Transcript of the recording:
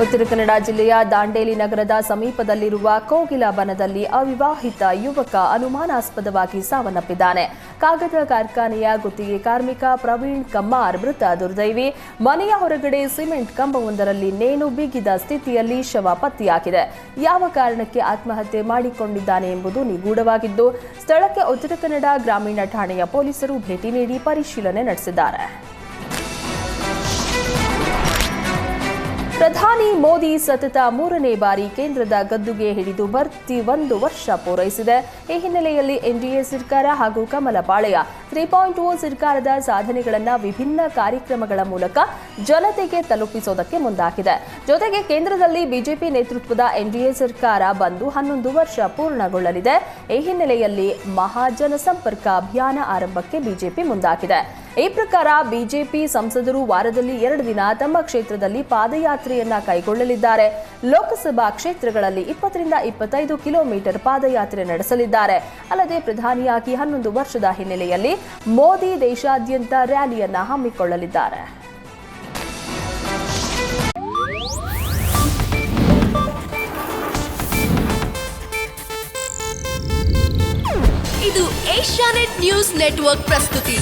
ಉತ್ತರ ಕನ್ನಡ ಜಿಲ್ಲೆಯ ದಾಂಡೇಲಿ ನಗರದ ಸಮೀಪದಲ್ಲಿರುವ ಕೋಗಿಲ ವನದಲ್ಲಿ ಅವಿವಾಹಿತ ಯುವಕ ಅನುಮಾನಾಸ್ಪದವಾಗಿ ಸಾವನ್ನಪ್ಪಿದ್ದಾನೆ. ಕಾಗದ ಕಾರ್ಖಾನೆಯ ಗುತ್ತಿಗೆ ಕಾರ್ಮಿಕ ಪ್ರವೀಣ್ ಕಮ್ಮಾರ್ ಮೃತ ದುರ್ದೈವಿ. ಮನೆಯ ಹೊರಗಡೆ ಸಿಮೆಂಟ್ ಕಂಬವೊಂದರಲ್ಲಿ ನೇಣು ಬಿಗಿದ ಸ್ಥಿತಿಯಲ್ಲಿ ಶವ ಪತ್ತೆಯಾಗಿದೆ. ಯಾವ ಕಾರಣಕ್ಕೆ ಆತ್ಮಹತ್ಯೆ ಮಾಡಿಕೊಂಡಿದ್ದಾನೆ ಎಂಬುದು ನಿಗೂಢವಾಗಿದ್ದು, ಸ್ಥಳಕ್ಕೆ ಉತ್ತರ ಕನ್ನಡ ಗ್ರಾಮೀಣ ಠಾಣೆಯ ಪೊಲೀಸರು ಭೇಟಿ ನೀಡಿ ಪರಿಶೀಲನೆ ನಡೆಸಿದ್ದಾರೆ. ಪ್ರಧಾನಿ ಮೋದಿ ಸತತ ಮೂರನೇ ಬಾರಿ ಕೇಂದ್ರದ ಗದ್ದುಗೆ ಹಿಡಿದು ಬರ್ತಿ ಒಂದು ವರ್ಷ ಪೂರೈಸಿದೆ. ಈ ಹಿನ್ನೆಲೆಯಲ್ಲಿ ಎನ್ಡಿಎ ಸರ್ಕಾರ ಹಾಗೂ ಕಮಲ ಪಾಳೆಯ ತ್ರೀ ಪಾಯಿಂಟ್ ಓ ಸರ್ಕಾರದ ಸಾಧನೆಗಳನ್ನು ವಿಭಿನ್ನ ಕಾರ್ಯಕ್ರಮಗಳ ಮೂಲಕ ಜನತೆಗೆ ತಲುಪಿಸೋದಕ್ಕೆ ಮುಂದಾಗಿದೆ. ಜೊತೆಗೆ ಕೇಂದ್ರದಲ್ಲಿ ಬಿಜೆಪಿ ನೇತೃತ್ವದ ಎನ್ಡಿಎ ಸರ್ಕಾರ ಬಂದು ಹನ್ನೊಂದು ವರ್ಷ ಪೂರ್ಣಗೊಳ್ಳಲಿದೆ. ಈ ಹಿನ್ನೆಲೆಯಲ್ಲಿ ಮಹಾಜನ ಸಂಪರ್ಕ ಅಭಿಯಾನ ಆರಂಭಕ್ಕೆ ಬಿಜೆಪಿ ಮುಂದಾಗಿದೆ. ಈ ಪ್ರಕಾರ ಬಿಜೆಪಿ ಸಂಸದರು ವಾರದಲ್ಲಿ ಎರಡು ದಿನ ತಮ್ಮ ಕ್ಷೇತ್ರದಲ್ಲಿ ಪಾದಯಾತ್ರೆಯನ್ನ ಕೈಗೊಳ್ಳಲಿದ್ದಾರೆ. ಲೋಕಸಭಾ ಕ್ಷೇತ್ರಗಳಲ್ಲಿ ಇಪ್ಪತ್ತರಿಂದ ಇಪ್ಪತ್ತೈದು ಕಿಲೋಮೀಟರ್ ಪಾದಯಾತ್ರೆ ನಡೆಸಲಿದ್ದಾರೆ. ಅಲ್ಲದೆ ಪ್ರಧಾನಿಯಾಗಿ ಹನ್ನೊಂದು ವರ್ಷದ ಹಿನ್ನೆಲೆಯಲ್ಲಿ ಮೋದಿ ದೇಶಾದ್ಯಂತ ರ್ಯಾಲಿಯನ್ನ ಹಮ್ಮಿಕೊಳ್ಳಲಿದ್ದಾರೆ. ಇದು ಏಷ್ಯಾನೆಟ್ ನ್ಯೂಸ್ ನೆಟ್ವರ್ಕ್ ಪ್ರಸ್ತುತಿ.